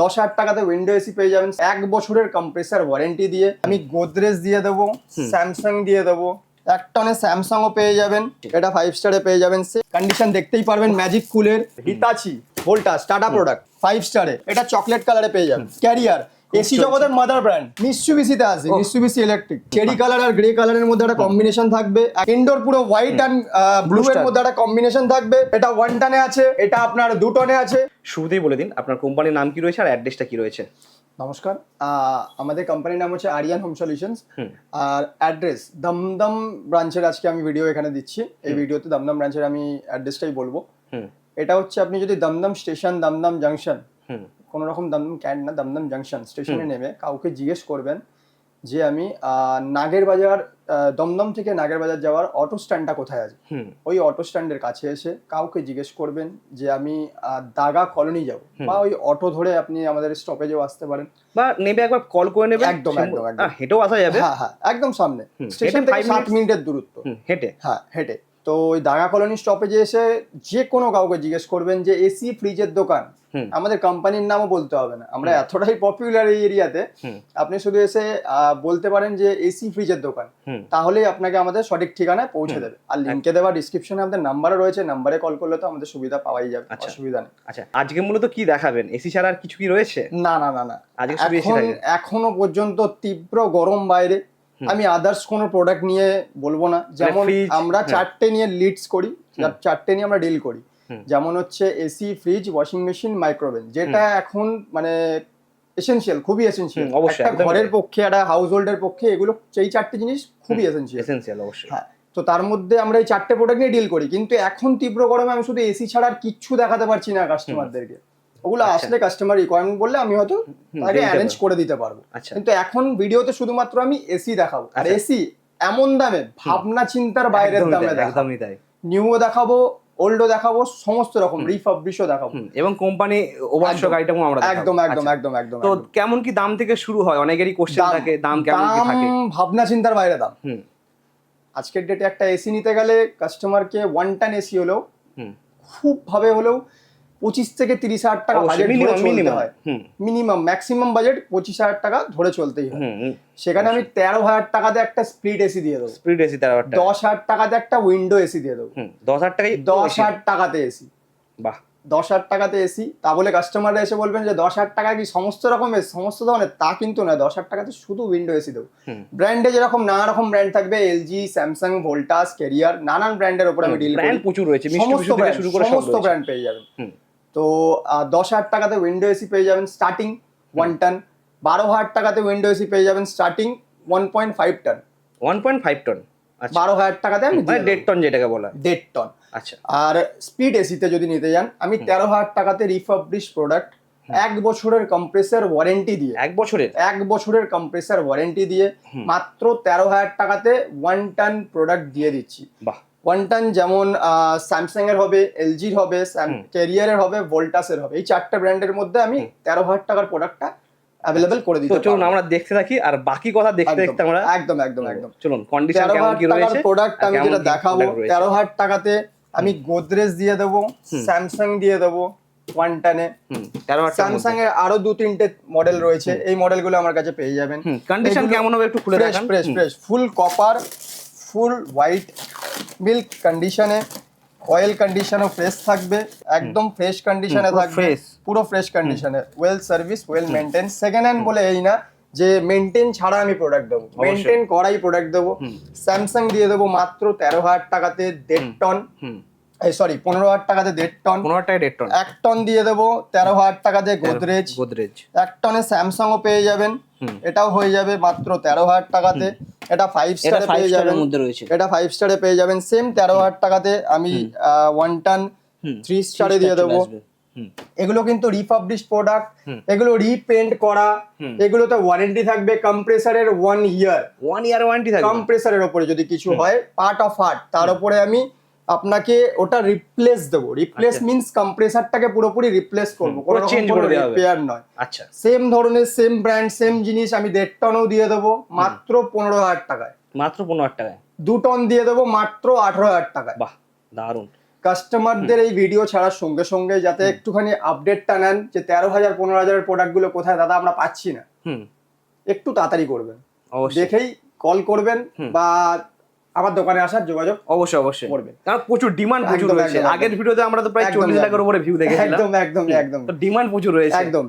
দশ হাজার টাকাতে উইন্ডো এসি পেয়ে যাবেন। এক বছরের কম্প্রেসার ওয়ারেন্টি দিয়ে। আমি গোদরেজ দিয়ে দেবো স্যামসাং দিয়ে দেবো। এক টনে স্যামসাংও পেয়ে যাবেন। এটা ফাইভ স্টারে পেয়ে যাবেন। সে কন্ডিশন দেখতেই পারবেন ম্যাজিক কুলের Hitachi Voltas Tata product five স্টারে এটা চকলেট কালারে পেয়ে যাবেন। ক্যারিয়ার এসি জগতের মাদার ব্র্যান্ড মিসুবিসিতে আছে মিসুবিসি ইলেকট্রিক চেরি কালার আর গ্রে কালারের মধ্যে একটা কম্বিনেশন থাকবে। ইনডোর পুরো হোয়াইট অ্যান্ড ব্লু এর মধ্যে একটা কম্বিনেশন থাকবে। এটা ওয়ান টনে আছে এটা আপনার দু টনে আছে। শুরুতেই বলে দিন আপনার কোম্পানির নাম কি রয়েছে আর অ্যাড্রেসটা কি রয়েছে? নমস্কার আহ, আমাদের কোম্পানির নাম হচ্ছে আরিয়ান হোম। সলিউশনস আর অ্যাড্রেস দমদম ব্রাঞ্চের আজকে আমি ভিডিও এখানে দিচ্ছি। এই ভিডিওতে দমদম ব্রাঞ্চের আমি অ্যাড্রেসটাই বলব। এটা হচ্ছে আপনি যদি দমদম স্টেশন দমদম জাংশন কোনো রকম দমদম ক্যান্ট না দমদম জাংশন স্টেশনে নেমে কাউকে জিজ্ঞেস করবেন যে আমি নাগের বাজার দমদম থেকে নাগের বাজার যাওয়ার অটো স্ট্যান্ডটা কোথায় আছে? ওই অটো স্ট্যান্ডের কাছে এসে কাউকে জিজ্ঞেস করবেন যে আমি দাগা কলোনি যাব। বা ওই অটো ধরে আপনি আমাদের স্টপেজেও আসতে পারেন। বা নেবে একবার কল করে নেবে একদম, একদম। হেঁটেও আসা যাবে? হ্যাঁ হ্যাঁ একদম সামনে। স্টেশন থেকে সাত মিনিটের দূরত্ব। হেঁটে। হ্যাঁ হেঁটে। তো ওই দাগা কলোনি স্টপেজে এসে যে কোনো কাউকে জিজ্ঞেস করবেন যে এসি ফ্রিজের দোকান। আমাদের কোম্পানির নামও বলতে হবে না। আমরা এতটাই পপুলার এই এরিয়াতে। আপনি শুধু এসে বলতে পারেন যে এসি ফ্রিজের দোকান তাহলেই আপনাকে আমাদের সঠিক ঠিকানায় পৌঁছে দেবে। আর লিঙ্কে দেওয়া ডিসক্রিপশনে আমাদের নাম্বারও রয়েছে নাম্বারে কল করলে তো আমাদের সুবিধা পাওয়াই যাবে আচ্ছা। অসুবিধা নেই। আচ্ছা আজকে মূলত কি দেখাবেন? এসি ছাড়া আর কিছু কি রয়েছে? না না না না। এখন এখনও পর্যন্ত তীব্র গরম বাইরে। আমি আদার্স কোনো প্রোডাক্ট নিয়ে বলব না। যেমন আমরা। চারটে নিয়ে লিডস করি চারটে নিয়ে আমরা ডিল করি। যেমন হচ্ছে AC fridge washing machine micro oven যেটা এখন মানে এসেনশিয়াল খুবই এসেনশিয়াল অবশ্যই, একটা ঘরের পক্ষে একটা হাউস হোল্ডের পক্ষে এগুলো এই চারটে জিনিস খুবই এসেনশিয়াল এসেন্সিয়াল অবশ্যই। হ্যাঁ তো তার মধ্যে আমরা এই চারটে প্রোডাক্ট নিয়ে ডিল করি। কিন্তু এখন তীব্র গরমে আমি শুধু এসি ছাড়া আর কিচ্ছু দেখাতে পারছি না কাস্টমারদেরকে ওগুলো আচ্ছা। আসলে কাস্টমার রিকোয়ারমেন্ট বললে আমি হয়তো তাকে অ্যারেঞ্জ করে দিতে পারব। আচ্ছা। কিন্তু এখন ভিডিওতে শুধুমাত্র আমি এসি দেখাবো। আর আচ্ছা। এসি এমন দামে ভাবনা চিন্তার বাইরের দামে দেখাবো। একদমই তাই। নিউও দেখাবো ওল্ডও দেখাবো সমস্ত রকম রিফাবলিশও দেখাবো। এবং কোম্পানি ওভারশো একদম, আমরা একদম একদম আচ্ছা। একদম একদম তো কেমন কি দাম থেকে শুরু হয়? অনেকেরই কোশ্চেন থাকে দাম কেমন কি থাকে? ভাবনা চিন্তার বাইরে দাম। আজকের ডেটে একটা এসি নিতে গেলে কাস্টমারকে ওয়ান টান এসি হলেও খুব ভাবে হলেও পঁচিশ থেকে তিরিশ হাজার টাকা বাজেট minimum, হয়। মিনিমাম ম্যাক্সিমাম বাজেট পঁচিশ হাজার টাকা ধরে চলতেই হয়। সেখানে আমি তেরো হাজার টাকাতে একটা স্প্লিট এসি দিয়ে দেবো। স্পিড এসি তেরো হাজার টাকা। দশ হাজার টাকাতে একটা উইন্ডো এসি দিয়ে দেবো। দশ হাজার টাকা দশ হাজার টাকাতে এসি বাহ। দশ হাজার টাকাতে এসি তা বলে কাস্টমাররা এসে বলবেন যে দশ হাজার টাকা কি সমস্ত রকমের সমস্ত ধরনের তা কিন্তু নয় দশ হাজার টাকাতে শুধু উইন্ডো এসি দেবো। ব্র্যান্ডে যেরকম নানা রকম ব্র্যান্ড থাকবে এলজি স্যামসাং ভোল্টাস ক্যারিয়ার নানান ব্র্যান্ডের উপর আমি ডিল ব্র্যান্ড প্রচুর রয়েছে সমস্ত ব্র্যান্ড শুরু করে সমস্ত ব্র্যান্ড পেয়ে যাবেন। তো দশ হাজার টাকাতে উইন্ডো এসি পেয়ে যাবেন স্টার্টিং ওয়ান টন বারো হাজার টাকাতে উইন্ডো এসি পেয়ে যাবেন starting one point five ton one point five ton বারো হাজার টাকাতে আমি মানে দেড় টন যেটাকে বলা। দেড় টন আচ্ছা। আর স্পিড এসিতে যদি নিতে যান আমি তেরো হাজার টাকাতে রিফাবলিশ প্রোডাক্ট এক বছরের কম্প্রেসার ওয়ারেন্টি দিয়ে। এক বছরের? এক বছরের কম্প্রেসার ওয়ারেন্টি দিয়ে মাত্র তেরো হাজার টাকাতে ওয়ান টন প্রোডাক্ট দিয়ে দিচ্ছি। বাহ। ওয়ান টন যেমন স্যামসাং এর হবে এলজির হবে ক্যারিয়ারের হবে ভোল্টাসের হবে। এই চারটে ব্র্যান্ডের মধ্যে আমি তেরো হাজার টাকার প্রোডাক্টটা অ্যাভেলেবেল করে দিতে চলুন আমরা দেখতে থাকি আর বাকি কথা দেখতে দেখতে আমরা একদম একদম একদম। চলুন কন্ডিশন কেমন কি রয়েছে? প্রোডাক্ট আমি যেটা দেখাবো। তেরো হাজার টাকাতে আমি গোদরেজ দিয়ে দেবো স্যামসাং দিয়ে দেবো ওয়ান টানে স্যামসাং এর আরও দু তিনটে মডেল রয়েছে এই মডেলগুলো আমার কাছে পেয়ে যাবেন। কন্ডিশন কেমন হবে একটু খুলে fresh fresh full copper full white milk কন্ডিশনে অয়েল কন্ডিশনও ফ্রেশ থাকবে একদম ফ্রেশ কন্ডিশনে থাকবে। পুরো ফ্রেশ কন্ডিশনে well service well maintain second hand বলে এই না যে মেনটেন ছাড়া আমি প্রোডাক্ট দেবো। মেনটেন করাই প্রোডাক্ট দেবো। স্যামসাং দিয়ে দেবো মাত্র তেরো হাজার টাকাতে দেড় টন হুম। সরি পনেরো হাজার টাকাতে দেড় টন পনেরো টাকা দেড় টন এক টন দিয়ে দেবো তেরো হাজার টাকাতে গোদরেজ গোদরেজ এক টনে স্যামসাংও পেয়ে যাবেন। এটাও হয়ে যাবে মাত্র তেরো হাজার টাকাতে। এটা ফাইভ স্টারে পেয়ে যাবেন। এটা ফাইভ স্টারে পেয়ে যাবেন। সেম তেরো হাজার টাকাতে আমি ওয়ান টান থ্রি স্টারে দিয়ে দেবো। এগুলো কিন্তু রিপাবলিশ প্রোডাক্ট এগুলো রিপেন্ট করা। হুম। এগুলোতে ওয়ারেন্টি থাকবে কম্প্রেসারের one year one year warranty থাকবে? কম্প্রেসারের ওপরে যদি কিছু হয় পার্ট অফ হার্ট তার উপরে আমি আপনাকে ওটা রিপ্লেস দেবো। রিপ্লেস। মিন্স কম্প্রেসারটাকে পুরোপুরি রিপ্লেস করব। কোনো রকম হবে। রিপেয়ার নয়। আচ্ছা। সেম ধরনের সেম ব্র্যান্ড সেম জিনিস আমি দেড় টনও দিয়ে দেবো মাত্র পনেরো হাজার টাকায়। মাত্র পনেরো হাজার টাকায়? দু টন দিয়ে দেবো মাত্র আঠারো হাজার টাকায়। বাহ দারুণ কাস্টমারদের এই ভিডিও ছাড়ার সঙ্গে সঙ্গে যাতে একটুখানি আপডেটটা নেন যে তেরো হাজার পনেরো হাজারের প্রোডাক্টগুলো কোথায় দাদা আমরা পাচ্ছি না। হুম। একটু তাড়াতাড়ি করবেন। অবশ্যই। দেখেই কল করবেন বা আমার দোকানে আসার যোগাযোগ অবশ্যই অবশ্যই। করবে। কারণ প্রচুর ডিমান্ড প্রচুর রয়েছে। আগের। ভিডিওতে আমরা তো প্রায় চল্লিশ লাখের উপরে ভিউ দেখেছিলাম। একদম একদম একদম। তো ডিমান্ড প্রচুর রয়েছে। একদম।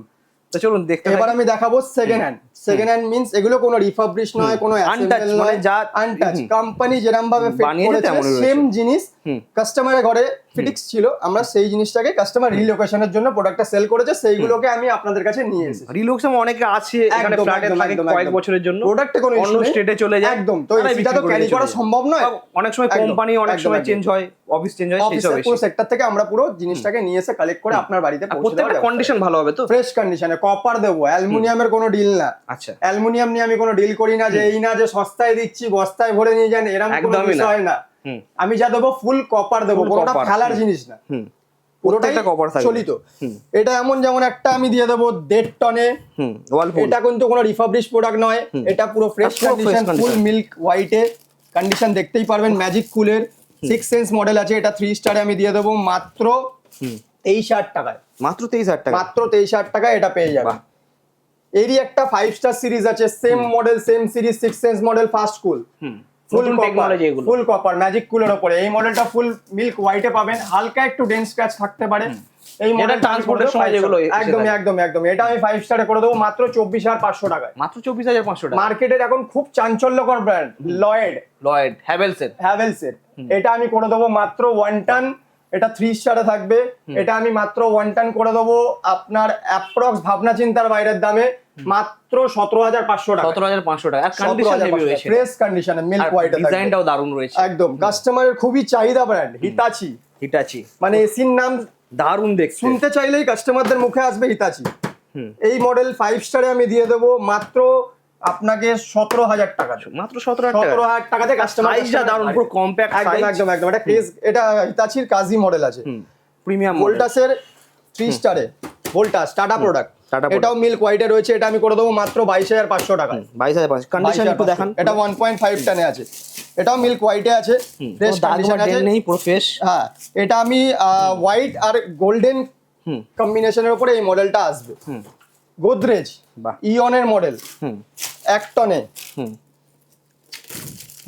তো চলুন দেখতে এবার আমি দেখাবো second hand second hand means এগুলো কোনো রিফাবলিশ নয় কোনো আনটাচ মানে যা- আনটাচ কোম্পানি যেরকম ভাবে ফিট করেছে সেম জিনিস। কাস্টমারের ঘরে ফিটিক্স ছিল আমরা সেই জিনিসটাকে কাস্টমার রিলোকেশনের জন্য প্রোডাক্টটা সেল করেছে সেইগুলোকে আমি আপনাদের কাছে নিয়ে এসেছি। রিলুক্স অনেকে আছে এখানে ফ্ল্যাটে থাকে কয়েক বছরের জন্য। প্রোডাক্টে কোনো অন্য স্টেটে চলে যায় একদম তো বিক্রি তো ক্যারি করা সম্ভব নয়। অনেক সময় কোম্পানি অনেক সময় চেঞ্জ হয় অফিস চেঞ্জ হয় সেই সব পুরো সেক্টর থেকে আমরা পুরো জিনিসটাকে নিয়ে এসে কালেক্ট করে আপনার বাড়িতে পৌঁছে দেব প্রত্যেকটা কন্ডিশন ভালো হবে তো? ফ্রেশ কন্ডিশনে কপার দেবো অ্যালুমিনিয়ামের কোনো ডিল না। আচ্ছা। অ্যালুমিনিয়াম নিয়ে আমি কোনো ডিল করি না যে এই না যে সস্তায় দিচ্ছি বস্তায় ভরে নিয়ে যান এরকম কোনো। বিষয় না। আমি যা দেবো ফুল কপার দেবো কোনোটা copper, জিনিস না। পুরোটাই প্রত্যেকটা copper থাকবে। চলিত। এটা এমন যেমন একটা আমি দিয়ে দেবো দেড় টনে। এটা কিন্তু কোনো রিফাবলিশ প্রোডাক্ট নয়। এটা পুরো ফ্রেশ কন্ডিশন ফুল মিল্ক হোয়াইটে কন্ডিশন দেখতেই পারবেন ম্যাজিক কুলের সিক্স সেন্স মডেল আছে এটা থ্রি স্টারে আমি দিয়ে দেবো মাত্র তেইশ হাজার টাকায়। মাত্র তেইশ হাজার টাকা মাত্র তেইশ হাজার টাকায় এটা পেয়ে যাবে। এরই একটা ফাইভ স্টার সিরিজ আছে same model same series six sense model fast cool full technology এগুলো। ফুল কপার ম্যাজিক কুলের ওপরে। এই মডেলটা ফুল মিল্ক হোয়াইটে পাবেন। হালকা একটু ডেন্স স্ক্র্যাচ থাকতে পারে। এই মডেল ট্রান্সপোর্টের সময় যেগুলো একদম একদম একদম এটা আমি ফাইভ স্টারে করে দেবো মাত্র চব্বিশ হাজার পাঁচশো টাকায়। মাত্র চব্বিশ হাজার পাঁচশো টাকা মার্কেটের এখন খুব চাঞ্চল্যকর ব্র্যান্ড লয়েড লয়েড হ্যাভেলস এর হ্যাভেলস এর এটা আমি করে দেবো মাত্র ওয়ান টান এটা থ্রি স্টারে থাকবে। এটা আমি মাত্র ওয়ান টান করে দেবো। আপনার অ্যাপ্রক্স ভাবনা চিন্তার বাইরের দামে মাত্র সতেরো হাজার পাঁচশো টাকা। সতেরো হাজার পাঁচশো টাকা। ফ্রেশ কন্ডিশনে মিল্ক হোয়াইট ডিজাইনটাও দারুণ রয়েছে। একদম। কাস্টমারের খুবই চাহিদা ব্র্যান্ড হিতাচি হিটাচি মানে এসির নাম দারুণ দেখতে। শুনতে চাইলেই কাস্টমারদের মুখে আসবে হিতাচি এই মডেল ফাইভ স্টারে আমি দিয়ে দেবো মাত্র আপনাকে সতেরো হাজার টাকা মাত্র সতেরো সতেরো হাজার টাকাতে কাস্টমার সাইজটা দারুণ পুরো কম্প্যাক্ট একদম একদম একদম। এটা ক্রেজ এটা হিতাচির কাজি মডেল আছে। প্রিমিয়াম ভোল্টাসের থ্রি স্টারে ভোল্টাস টাটা প্রোডাক্ট। এটাও মিল্ক হোয়াইটে রয়েছে এটা আমি করে দেবো মাত্র বাইশ হাজার পাঁচশো টাকায় বাইশ হাজার পাঁচশো। কন্ডিশন একটু দেখান। এটা ওয়ান পয়েন্ট ফাইভ টানে আছে। এটাও মিল্ক হোয়াইটে আছে। ফ্রেশ কন্ডিশন আছে। নেই পুরো ফ্রেশ হ্যাঁ এটা আমি হোয়াইট আর গোল্ডেন কম্বিনেশনের উপরে এই মডেলটা আসবে। গোদরেজ। ইয়নের মডেল হুম। এক টনে হুম।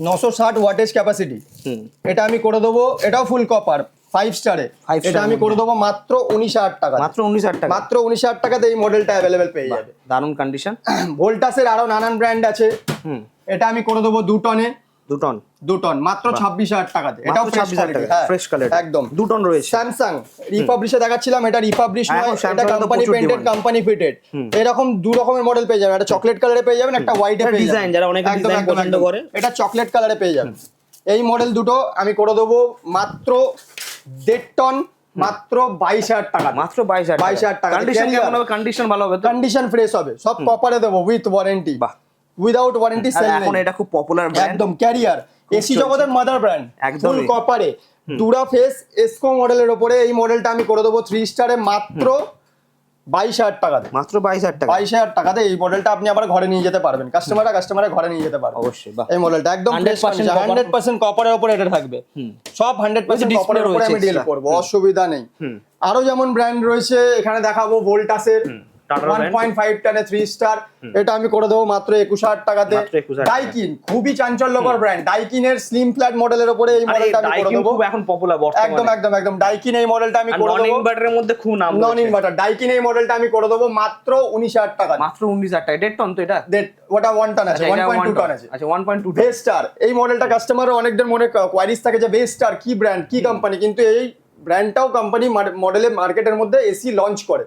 নশো ষাট ওয়াটেজ ক্যাপাসিটি হুম। এটা আমি করে দেবো এটাও ফুল কপার ফাইভ স্টারে এটা আমি করে দেবো মাত্র উনিশ হাজার টাকা। মাত্র উনিশ হাজার টাকা। মাত্র উনিশ হাজার টাকাতে এই মডেলটা অ্যাভেলেবেল পেয়ে যাবে। দারুণ কন্ডিশন ভোল্টাসের আরও নানান ব্র্যান্ড আছে। হুম। এটা আমি করে দেবো দু টনে দু টন। দু টন মাত্র ছাব্বিশ হাজার টাকাতে। এটাও ছাব্বিশ হাজার টাকা ফ্রেশ কালার একদম। দু টন রয়েছে। স্যামসাং রিপাবলিশে দেখাচ্ছিলাম এটা রিপাবলিশ হ্যাঁ, নয় এটা কোম্পানি পেন্টেড কোম্পানি ফিটেড এরকম দু রকমের মডেল পেয়ে যাবেন একটা চকলেট কালারে পেয়ে যাবেন একটা হোয়াইটে পেয়ে design, যারা অনেকে একদম, পছন্দ করে। এটা চকলেট কালারে পেয়ে যাবেন। এই মডেল দুটো আমি করে দেবো মাত্র দেড় টন মাত্র বাইশ হাজার টাকা মাত্র বাইশ হাজার 22,000 টাকা। কন্ডিশন কেমন হবে? কন্ডিশন ভালো হবে কন্ডিশন ফ্রেশ হবে। সব কপারে দেবো উইথ ওয়ারেন্টি বাহ। উইদাউট ওয়ারেন্টি সেল এখন এটা খুব পপুলার ব্র্যান্ড একদম ক্যারিয়ার এসি জগতের মাদার ব্র্যান্ড একদমই। ফুল কপারে দুরা ফেস এসকো মডেলের ওপরে এই মডেলটা আমি করে দেবো থ্রি স্টারে মাত্র বাইশ হাজার টাকাতে। মাত্র বাইশ হাজার টাকা। বাইশ হাজার টাকাতে এই মডেলটা আপনি আবার ঘরে নিয়ে যেতে পারবেন। কাস্টমাররা কাস্টমারের ঘরে নিয়ে যেতে পারবে। অবশ্যই এই মডেলটা একদম 100% copper। হান্ড্রেড পার্সেন্ট কপারের উপরে এটা থাকবে। সব হান্ড্রেড পার্সেন্ট কপারের উপরে আমি ডিল। করব। অসুবিধা নেই। আরও যেমন ব্র্যান্ড রয়েছে এখানে দেখাবো ভোল্টাসের ওয়ান পয়েন্ট ফাইভ টানে থ্রি স্টার এটা আমি করে দেবো মাত্র একুশ হাজার টাকাতে। মাত্র 21,000 ডাইকিন খুবই চাঞ্চল্যকর ব্র্যান্ড ডাইকিনের স্লিম ফ্ল্যাট মডেলের উপরে এই মডেলটা আমি করে দেবো। এখন পপুলার একদম একদম একদম। ডাইকিন এই মডেলটা আমি করে নন দেবো। ইনভার্টারের মধ্যে খুব নাম নন। ইনভার্টার ডাইকিন এই মডেলটা আমি করে দেবো মাত্র উনিশ হাজার টাকা। মাত্র উনিশ হাজার টাকা। দেড় টন তো এটা? দেট ওটা ওয়ান টন আছে ওয়ান পয়েন্ট টু টন আছে। আচ্ছা ওয়ান পয়েন্ট টু ভেস্টার এই মডেলটা কাস্টমারের অনেকদের মনে কোয়ারিজ থাকে যে ভেস্টার কি ব্র্যান্ড কি কোম্পানি কিন্তু এই ব্র্যান্ডটাও কোম্পানি মডেলে মার্কেটের মধ্যে এসি লঞ্চ করে।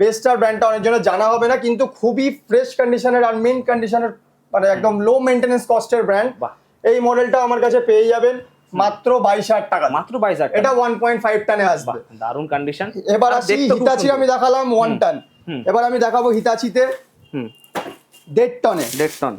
ভেস্টার ব্র্যান্ডটা অনেকজনের জানা হবে না কিন্তু খুবই ফ্রেশ কন্ডিশনের আর মেন কন্ডিশনের মানে একদম লো মেনটেনেন্স কস্টের ব্র্যান্ড। এই মডেলটা আমার কাছে পেয়ে যাবেন মাত্র বাইশ হাজার টাকা। মাত্র বাইশ হাজার এটা ওয়ান পয়েন্ট ফাইভ টানে আসবে। দারুণ কন্ডিশন এবার আসি হিতাচি আমি দেখালাম ওয়ান টান এবার আমি দেখাবো হিতাচিতে হুম। দেড় টনে দেড় টন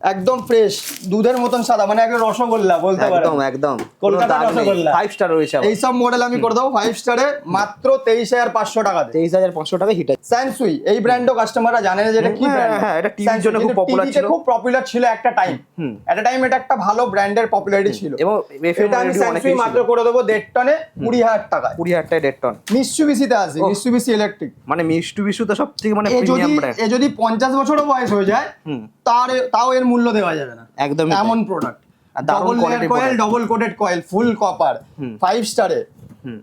একদম ফ্রেশ দুধের মতন সাদা মানে একদম রসগোল্লা বলতে পারেন। একদম একদম। কলকাতার রসগোল্লা। ফাইভ স্টার রয়েছে আবার। এইসব মডেল আমি করে দেবো ফাইভ স্টারে মাত্র তেইশ হাজার পাঁচশো টাকাতে তেইশ হাজার পাঁচশো টাকা হিট আছে। স্যানসুই এই ব্র্যান্ডও কাস্টমাররা জানে না যে এটা কি হ্যাঁ, ব্র্যান্ড হ্যাঁ, এটা TV র জন্য খুব পপুলার ছিল। খুব পপুলার ছিল একটা টাইম হুম। একটা টাইম এটা একটা ভালো ব্র্যান্ডের পপুলারিটি ছিল। এবং এটা আমি স্যানসুই মাত্র করে দেবো দেড় টনে কুড়ি হাজার টাকায়। কুড়ি হাজার টাকা দেড় টন। মিসুবিসিতে আছে। মিসুবিসি ইলেকট্রিক মানে বিশু তো সব থেকে মানে প্রিমিয়াম ব্র্যান্ড এ যদি পঞ্চাশ বছরও বয়স হয়ে যায় হুম। তার তাও এর মূল্য দেওয়া যাবে না। একদম এমন product double layer coil. Double coated coil full copper five স্টারে।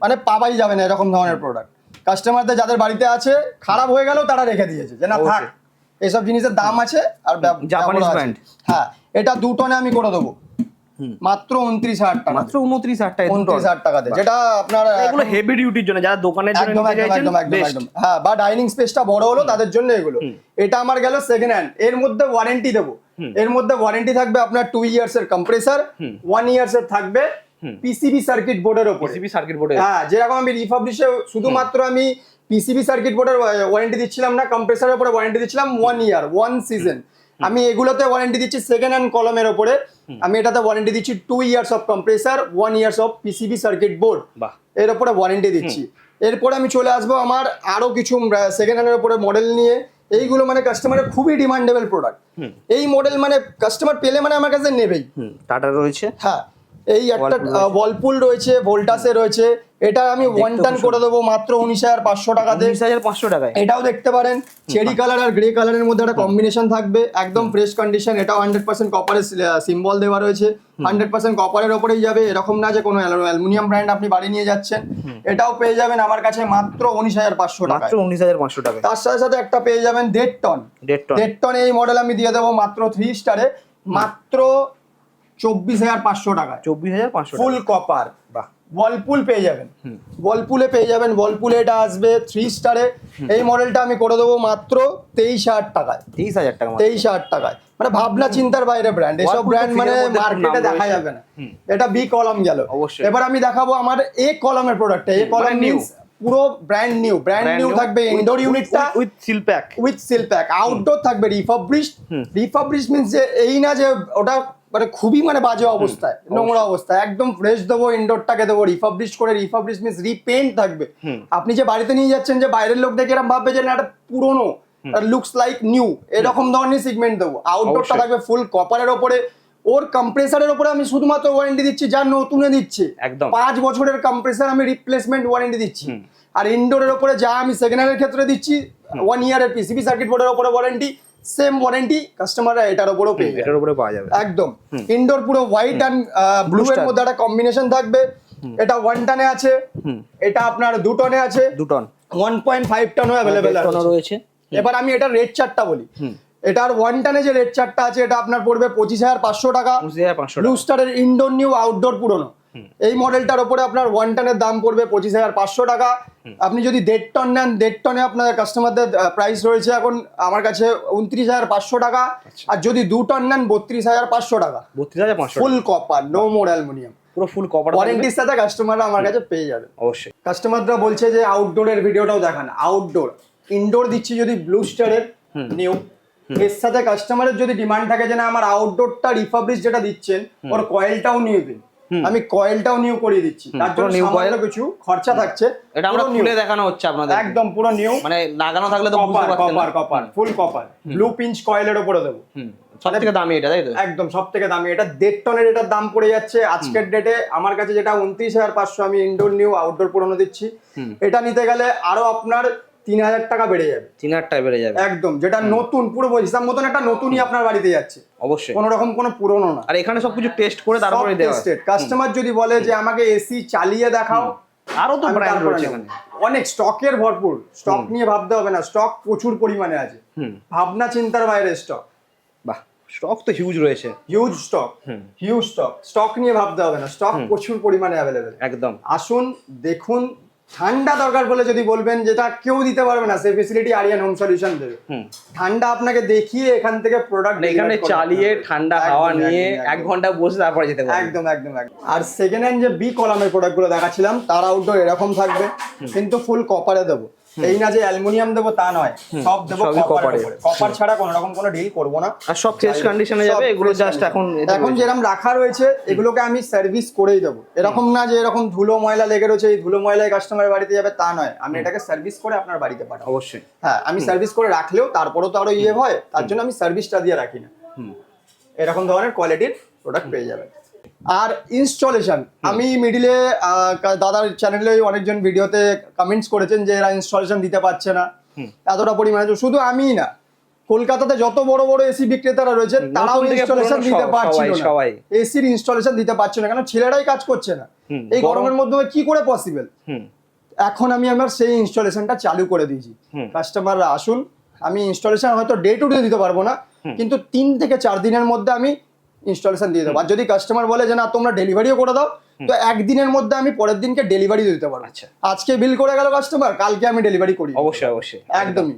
মানে পাবাই যাবে না এরকম ধরনের প্রোডাক্ট কাস্টমারদের যাদের বাড়িতে আছে খারাপ হয়ে গেলেও তারা রেখে দিয়েছে যে না থাক। এইসব জিনিসের দাম আছে আর জাপানিজ brand। হ্যাঁ এটা দু টনে আমি করে দেবো। মাত্র উনত্রিশ হাজার টাকা। মাত্র উনত্রিশ হাজার টাকা উনত্রিশ হাজার টাকাতে যেটা আপনার এগুলো হেভি ডিউটির জন্য যারা দোকানের জন্য একদম একদম একদম একদম। হ্যাঁ বা ডাইনিং স্পেসটা বড় হলো তাদের জন্য এগুলো। এটা আমার গেল সেকেন্ড হ্যান্ড এর মধ্যে ওয়ারেন্টি দেবো। এর মধ্যে ওয়ারেন্টি থাকবে আপনার টু ইয়ার্স এর কম্প্রেসার ওয়ান ইয়ার্স এর থাকবে পিসিবি সার্কিট বোর্ডের ওপরে। পিসিবি সার্কিট বোর্ডে হ্যাঁ যেরকম আমি রিফাবলিশে শুধুমাত্র আমি পিসিবি সার্কিট বোর্ডের ওয়ারেন্টি দিচ্ছিলাম না কম্প্রেসারের উপরে ওয়ারেন্টি দিচ্ছিলাম ওয়ান ইয়ার ওয়ান সিজন আমি এগুলোতে ওয়ারেন্টি দিচ্ছি সেকেন্ড হ্যান্ড কলমের ওপরে। আমি এটাতে ওয়ারেন্টি দিচ্ছি two years of compressor one years of PCB circuit board এর ওপরে ওয়ারেন্টি দিচ্ছি। এরপরে আমি চলে আসব আমার আরও কিছু সেকেন্ড হ্যান্ডের ওপরে মডেল নিয়ে। এইগুলো মানে কাস্টমারের খুবই ডিমান্ডেবল প্রোডাক্ট এই মডেল মানে কাস্টমার পেলে মানে আমার কাছে নেবেই। টাটা রয়েছে। হ্যাঁ। এই একটা। ওয়ালপুল রয়েছে। ভোল্টাসে রয়েছে এটা আমি ওয়ান টান করে দেবো মাত্র উনিশ হাজার পাঁচশো টাকাতে উনিশ হাজার পাঁচশো টাকায়। এটাও দেখতে পারেন। চেরি কালার আর গ্রে কালারের মধ্যে একটা কম্বিনেশন থাকবে। একদম ফ্রেশ কন্ডিশন এটাও হান্ড্রেড পার্সেন্ট কপারের সিম্বল দেওয়া রয়েছে। হান্ড্রেড পার্সেন্ট কপারের ওপরেই যাবে। এরকম না যে কোনো অ্যালুমিনিয়াম ব্র্যান্ড আপনি বাড়ি নিয়ে যাচ্ছেন। এটাও পেয়ে যাবেন আমার কাছে মাত্র উনিশ হাজার পাঁচশো টাকা মাত্র উনিশ হাজার পাঁচশো টাকা তার সাথে সাথে একটা পেয়ে যাবেন দেড় টন দেড় টন দেড় টন এই মডেল আমি দিয়ে দেবো মাত্র থ্রি স্টারে মাত্র চব্বিশ হাজার পাঁচশো টাকায়। চব্বিশ হাজার পাঁচশো ফুল কপার বাহ। ওয়ালপুল পেয়ে যাবেন। ওয়ালপুলে পেয়ে যাবেন ওয়ালপুলে এটা আসবে থ্রি স্টারে এই মডেলটা আমি করে দেবো মাত্র তেইশ হাজার টাকায়। তেইশ হাজার টাকা তেইশ হাজার টাকায়। মানে ভাবনা চিন্তার বাইরে ব্র্যান্ড এসব ব্র্যান্ড মানে মার্কেটে দেখা যাবে না। এটা বি কলম গেল। এবার আমি দেখাবো আমার এ কলমের প্রোডাক্ট এ কলম। মিন্স পুরো ব্র্যান্ড নিউ ব্র্যান্ড নিউ থাকবে ইনডোর ইউনিটটা with seal pack with seal pack outdoor থাকবে রিফাবলিশ রিফাবলিশ মিন্স যে এই না যে ওটা মানে খুবই মানে বাজে অবস্থায় নোংরা অবস্থায় একদম ফ্রেশ দেবো ইনডোরটাকে দেবো রিফাবলিশ করে রিফাবলিশ মিন্স রিপেন্ট থাকবে। আপনি যে বাড়িতে নিয়ে যাচ্ছেন যে বাইরের লোক দেখে এরকম ভাববে যে না এটা পুরোনো লুকস লাইক নিউ এরকম ধরনের সিগমেন্ট দেবো। আউটডোরটা। থাকবে ফুল কপারের ওপরে ওর কম্প্রেসারের ওপরে আমি শুধুমাত্র ওয়ারেন্টি দিচ্ছি যা নতুনে দিচ্ছে। একদম। পাঁচ বছরের কম্প্রেসার আমি রিপ্লেসমেন্ট ওয়ারেন্টি দিচ্ছি। আর ইনডোরের ওপরে যা আমি সেকেন্ড হ্যান্ডের ক্ষেত্রে দিচ্ছি ওয়ান ইয়ারের পিসিবি সার্কিট বোর্ডের ওপরে ওয়ারেন্টি সেম ওয়ারেন্টি কাস্টমাররা এটার ওপরেও পেয়ে এটার উপরে পাওয়া যাবে। একদম। ইনডোর পুরো হোয়াইট অ্যান্ড ব্লু এর মধ্যে একটা কম্বিনেশন থাকবে। এটা ওয়ান টনে আছে। এটা আপনার দু টনে আছে। দু টন ওয়ান পয়েন্ট ফাইভ টনও অ্যাভেলেবেল রয়েছে। এবার আমি এটা রেড চার্টটা বলি। এটার ওয়ান টানে যে রেড চার্টটা আছে এটা আপনার পড়বে পঁচিশ হাজার পাঁচশো টাকা। ব্লু স্টারের ইনডোর নিউ আউটডোর পুরনো। এই মডেলটার উপরে আপনার ওয়ান টনের দাম পড়বে পঁচিশ হাজার পাঁচশো টাকা। আপনি যদি দেড় টন নেন দেড় টনে আপনার কাস্টমারদের প্রাইস রয়েছে এখন আমার কাছে উনত্রিশ হাজার পাঁচশো টাকা। আচ্ছা। আর যদি দু টন নেন বত্রিশ হাজার পাঁচশো টাকা। বত্রিশ হাজার পাঁচশো full copper no more aluminium পুরো ফুল কভার ওয়ারেন্টির সাথে কাস্টমাররা আমার কাছে পেয়ে যাবে। অবশ্যই। কাস্টমাররা বলছে যে আউটডোরের ভিডিওটাও দেখান। আউটডোর ইনডোর দিচ্ছি যদি ব্লু স্টারের নিউ এর সাথে কাস্টমারের যদি ডিমান্ড থাকে যে না আমার আউটডোরটা রিফাবলিশ যেটা দিচ্ছেন ওর কয়েলটাও নিউ দিন। আমি কয়েলটাও নিউ করিয়ে দিচ্ছি। তার জন্য সামান্য coil? কিছু খরচা থাকছে। এটা আমরা খুলে দেখানো হচ্ছে আপনাদের। একদম পুরো নিউ মানে লাগানো থাকলে তো বুঝতে কপার পারছেন copper copper full copper blue pinch কয়েলের উপরে দেবো। হুম সব থেকে দামি এটা তাই তো? একদম সব থেকে দামি। এটা দেড় টনের এটার দাম পড়ে যাচ্ছে। আজকের ডেটে আমার কাছে যেটা উনত্রিশ হাজার পাঁচশো আমি ইনডোর নিউ আউটডোর পুরনো দিচ্ছি। এটা নিতে গেলে আরও আপনার তিন হাজার টাকা বেড়ে যাবে। তিন হাজার টাকা বেড়ে যাবে। একদম যেটা নতুন পুরো হিসাব মতন একটা নতুনই আপনার বাড়িতে যাচ্ছে। অবশ্যই। কোনো রকম কোনো পুরনো না। আর এখানে সবকিছু টেস্ট করে তারপরে দেওয়া। কাস্টমার যদি বলে যে আমাকে এসি চালিয়ে দেখাও আরও তো ব্র্যান্ড রয়েছে এখানে। অনেক স্টকের ভরপুর। স্টক নিয়ে ভাবতে হবে না স্টক প্রচুর পরিমাণে আছে। ভাবনা চিন্তার বাইরে স্টক। বাহ স্টক তো হিউজ রয়েছে। Huge stock. Huge stock stock নিয়ে ভাবতে হবে না স্টক প্রচুর পরিমাণে অ্যাভেলেবেল একদম। আসুন দেখুন ঠান্ডা দরকার বলে যদি বলবেন যেটা কেউ দিতে পারবে না সে ফেসিলিটি আরিয়ান হোম সলিউশন দেবে। হুম। ঠান্ডা আপনাকে দেখিয়ে এখান থেকে প্রোডাক্ট মানে এখানে চালিয়ে ঠান্ডা হাওয়া নিয়ে এক ঘণ্টা বসে তারপরে যেতে পারবে। একদম একদম একদম। আর সেকেন্ড হ্যান্ড যে বি কলামের প্রোডাক্টগুলো দেখাচ্ছিলাম তার আউটডোর এরকম থাকবে কিন্তু ফুল কপারে দেবো। এই না যে অ্যালুমিনিয়াম দেবো তা নয় সব দেবো কপারের কপার ছাড়া কোনো রকম কোনো ডিল করব না। আর সব ফ্রেশ কন্ডিশনে যাবে এগুলো জাস্ট এখন এখন যেরকম রাখা রয়েছে এগুলোকে আমি সার্ভিস করেই দেবো। এরকম না যে এরকম ধুলো ময়লা লেগে রয়েছে এই ধুলো ময়লায় কাস্টমারের বাড়িতে যাবে তা নয়। আমি এটাকে সার্ভিস করে আপনার বাড়িতে পাঠাবো। অবশ্যই। হ্যাঁ আমি সার্ভিস করে রাখলেও তারপরেও তো আরও ইয়ে হয় তার জন্য আমি সার্ভিসটা দিয়ে রাখি না। এরকম ধরনের কোয়ালিটির প্রোডাক্ট পেয়ে যাবেন। আর ইনস্টলেশন আমি মিডিলে দাদার চ্যানেলে অনেকজন ভিডিওতে কমেন্টস করেছেন যে এরা ইনস্টলেশন দিতে পারছে না। এতটা পরিমাণে শুধু আমিই না। কলকাতাতে যত বড় বড় এসি বিক্রেতারা রয়েছে তারাও ইনস্টলেশন দিতে পারছিল না। সবাই। এসির ইনস্টলেশন দিতে পারছে না কেন ছেলেরাই কাজ করছে না। এই গরমের মধ্যে কি করে পসিবল এখন আমি আমার সেই ইনস্টলেশনটা চালু করে দিয়েছি। কাস্টমাররা আসুন আমি ইনস্টলেশন হয়তো ডে টু ডে দিতে পারব না কিন্তু তিন থেকে চার দিনের মধ্যে আমি ইনস্টলেশন দিয়ে দেবো। আর যদি কাস্টমার বলে যে না তোমরা ডেলিভারিও করে দাও তো একদিনের মধ্যে আমি পরের দিনকে ডেলিভারি দিতে পারব। আচ্ছা। আজকে বিল করে গেল কাস্টমার কালকে আমি ডেলিভারি করি অবশ্যই অবশ্যই। একদমই।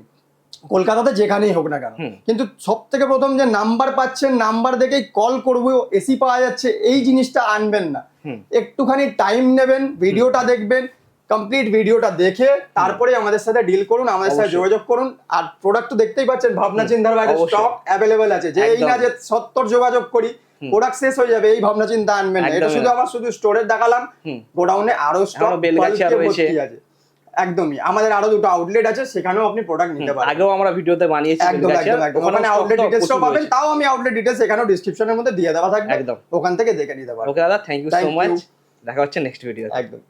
কলকাতাতে যেখানেই হোক না কেন। কিন্তু সব থেকে প্রথম যে নাম্বার পাচ্ছেন নাম্বার দেখেই কল করব এসি পাওয়া যাচ্ছে এই জিনিসটা আনবেন না। একটুখানি টাইম নেবেন ভিডিওটা দেখবেন কমপ্লিট ভিডিওটা দেখে তারপরে আমাদের সাথে ডিল করুন আমাদের সাথে যোগাযোগ করুন। আর প্রোডাক্ট তো দেখতেই পাচ্ছেন ভাবনা চিন্তার বাইরে স্টক অ্যাভেলেবেল আছে। যে এই না যে সত্তর যোগাযোগ করি প্রোডাক্ট শেষ হয়ে যাবে এই ভাবনা চিন্তা আনবেন না। এটা শুধু আমার শুধু স্টোরের দেখালাম গোডাউনে আরও স্টক। আছে। একদমই। আমাদের আরও দুটো আউটলেট আছে সেখানেও আপনি প্রোডাক্ট নিতে পারেন আগেও আমরা ভিডিওতে বানিয়েছি একদম একদম একদম। ওখানে আউটলেট প্রচুর পাবেন তাও আমি আউটলেট ডিটেলস এখানেও ডিসক্রিপশনের মধ্যে দিয়ে দেওয়া থাকবে। একদম। ওখান থেকে দেখে নিতে পারবেন। ওকে দাদা থ্যাংক ইউ সো মাচ দেখা হচ্ছে নেক্সট ভিডিও একদম।